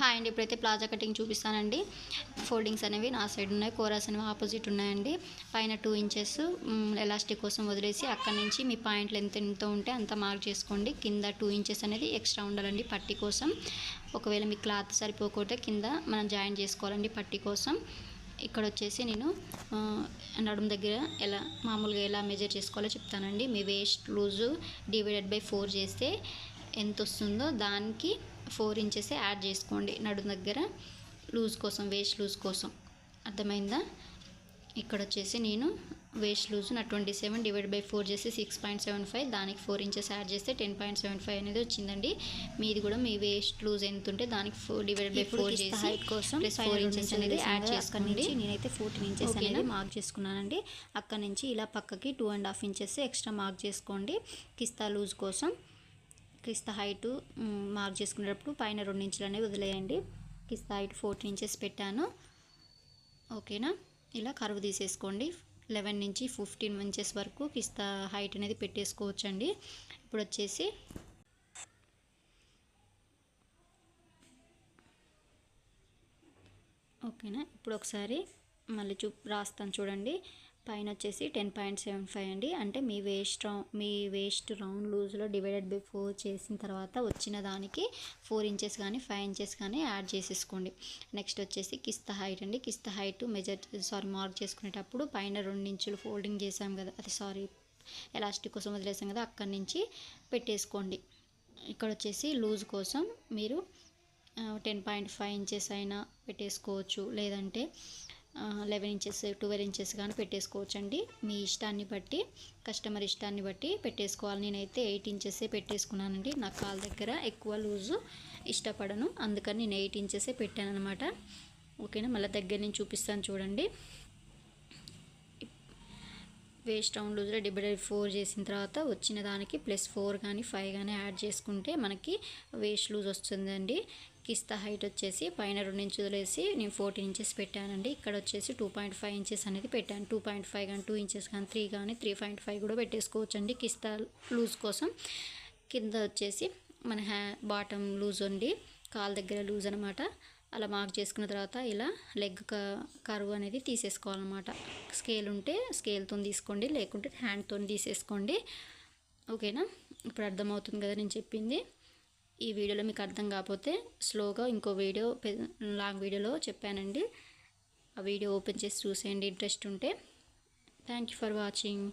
Hi అండి ఇప్పుడైతే plaza cutting చూపిస్తానండి. ఫోల్డింగ్స్ అనేవి నా సైడ్ ఉన్నాయి కోరాస్ అనేవి ఆపోజిట్ ఉన్నాయండి. పైన టూ ఇంచెస్ ఎలాస్టిక్ కోసం వదిలేసి అక్కడ నుంచి మీ పాయింట్లు ఎంత ఎంత ఉంటే అంత మార్క్ చేసుకోండి. కింద టూ ఇంచెస్ అనేది ఎక్స్ట్రా ఉండాలండి పట్టి కోసం. ఒకవేళ మీ క్లాత్ సరిపోకపోతే కింద మనం జాయిన్ చేసుకోవాలండి పట్టి కోసం. ఇక్కడ వచ్చేసి నేను నడుము దగ్గర ఎలా మామూలుగా ఎలా మెజర్ చేసుకోవాలో చెప్తానండి. మీ waist loose divided by four చేస్తే ఎంత వస్తుందో దానికి ఫోర్ ఇంచెస్ యాడ్ చేసుకోండి నడుము దగ్గర. లూజ్ కోసం వేస్ట్ లూజ్ కోసం. అర్థమైందా? ఇక్కడ వచ్చేసి నేను వేస్ట్ లూజ్ నా twenty seven divide by four చేసి సిక్స్ పాయింట్ సెవెన్ ఫైవ్ దానికి ఫోర్ ఇంచెస్ యాడ్ చేస్తే టెన్ పాయింట్ సెవెన్ ఫైవ్ అనేది వచ్చిందండి. మీది కూడా మీ వేస్ట్ లూజ్ ఎంత ఉంటే దానికి ఫోర్ డివైడ్ బై ఫోర్ చేసి హైట్ కోసం ప్లస్ ఫోర్ ఇంచెస్ అనేది యాడ్ చేసుకోండి. నేనైతే ఫోర్టీన్ ఇంచెస్? అనేది మార్క్ చేసుకున్నానండి. అక్కడ నుంచి ఇలా పక్కకి two and half inches extra mark చేసుకోండి. కిస్తా లూజ్ కోసం. కిస్తా హైట్ మార్క్ చేసుకునేటప్పుడు పైన రెండు ఇంచులు అనేవి వదిలేయండి. కిస్తా హైట్ ఫోర్టీన్ ఇంచెస్ పెట్టాను. ఓకేనా? ఇలా కరువు తీసేసుకోండి. లెవెన్ నుంచి ఫిఫ్టీన్ ఇంచెస్ వరకు కిస్తా హైట్ అనేది పెట్టేసుకోవచ్చండి. ఇప్పుడు వచ్చేసి ఓకేనా? ఇప్పుడు ఒకసారి మళ్ళీ చూ రాస్తాను చూడండి. పైన వచ్చేసి టెన్ పాయింట్ సెవెన్ ఫైవ్ అండి. అంటే మీ వేస్ట్ రౌండ్ మీ వేస్ట్ రౌండ్ లూజ్లో డివైడెడ్ బై ఫోర్ చేసిన తర్వాత వచ్చిన దానికి ఫోర్ ఇంచెస్ కానీ ఫైవ్ ఇంచెస్ కానీ యాడ్ చేసేసుకోండి. నెక్స్ట్ వచ్చేసి కిస్త హైట్ అండి. కిస్త హైట్ మెజర్ సారీ మార్క్ చేసుకునేటప్పుడు పైన రెండు ఇంచులు ఫోల్డింగ్ చేసాం కదా అది సారీ ఎలాస్టిక్ కోసం వదిలేసాం కదా అక్కడి నుంచి పెట్టేసుకోండి. ఇక్కడ వచ్చేసి లూజ్ కోసం మీరు టెన్ పాయింట్ ఫైవ్ ఇంచెస్ అయినా పెట్టేసుకోవచ్చు. లేదంటే లెవెన్ ఇంచెస్ ట్వెల్వ్ ఇంచెస్ కానీ పెట్టేసుకోవచ్చు అండి మీ ఇష్టాన్ని బట్టి కస్టమర్ ఇష్టాన్ని బట్టి పెట్టేసుకోవాలి. నేనైతే ఎయిట్ ఇంచెసే పెట్టేసుకున్నానండి. నా కాల్ దగ్గర ఎక్కువ లూజు ఇష్టపడను. అందుకని నేను ఎయిట్ ఇంచెసే పెట్టాను అనమాట ఓకేనా? మళ్ళీ దగ్గర నుంచి చూపిస్తాను చూడండి. వేస్ట్ రౌండ్ లూజ్లో డివైడెడ్ ఫోర్ చేసిన తర్వాత వచ్చిన దానికి ప్లస్ ఫోర్ కానీ ఫైవ్ కానీ యాడ్ చేసుకుంటే మనకి వేస్ట్ లూజ్ వస్తుందండి. కిస్తా హైట్ వచ్చేసి పైన రెండు ఇంచులు వేసి నేను ఫోర్టీన్ ఇంచెస్ పెట్టానండి. ఇక్కడ వచ్చేసి టూ పాయింట్ ఫైవ్ ఇంచెస్ అనేది పెట్టాను. టూ పాయింట్ ఫైవ్ కానీ టూ ఇంచెస్ కానీ త్రీ కానీ త్రీ పాయింట్ ఫైవ్ కూడా పెట్టేసుకోవచ్చు అండి కిస్తా లూజ్ కోసం. కింద వచ్చేసి మన హ్యా బాటమ్ లూజ్ ఉండి కాల్ దగ్గర లూజ్ అనమాట అలా మార్క్ చేసుకున్న తర్వాత ఇలా లెగ్ కరువు అనేది తీసేసుకోవాలన్నమాట. స్కేల్ ఉంటే స్కేల్తో తీసుకోండి లేకుంటే హ్యాండ్తో తీసేసుకోండి. ఓకేనా? ఇప్పుడు అర్థమవుతుంది కదా నేను చెప్పింది. ఈ వీడియోలో మీకు అర్థం కాకపోతే స్లోగా ఇంకో వీడియో పె- లాంగ్ వీడియోలో చెప్పానండి. ఆ వీడియో ఓపెన్ చేసి చూసేయండి. ఇంట్రెస్ట్ ఉంటే. Thank you for watching